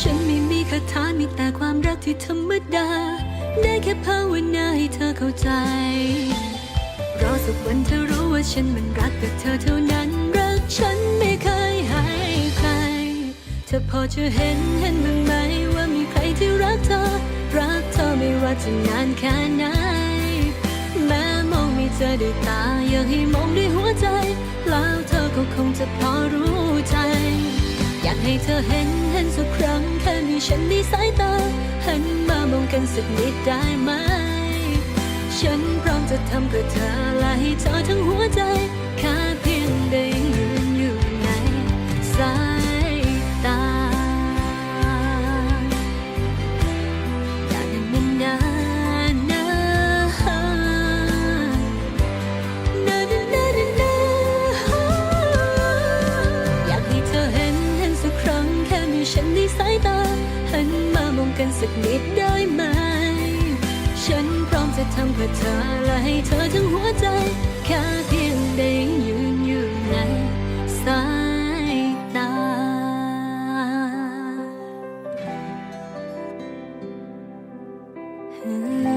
ฉันไม่มีคาถามีแต่ความรักที่ธรรมดา ได้แค่ภาวนาให้เธอเข้าใจ รอสักวันเธอรู้ว่าฉันมันรักแต่เธอเท่านั้น รักฉันไม่เคยให้ใคร เธอพอจะเห็นเห็นบ้างไหมว่ามีใครที่รักเธอ รักเธอไม่ว่าจะนานแค่ไหน แม้มองไม่เจอด้วยตาอยากให้มองด้วยหัวใจ อยากให้เธอเห็นเห็นสักครั้ง แค่มีฉันในสายตา หันมามองกันสักนิดได้ไหม ฉันพร้อมจะทำเพื่อเธอและให้เธอทั้งหัวใจค่ะ ฉันในสายตา หันมามองกันสักนิดได้ไหม ฉันพร้อมจะทำเพื่อเธอและให้เธอทั้งหัวใจ แค่เพียงได้ยืนอยู่ในสายตา Hmm.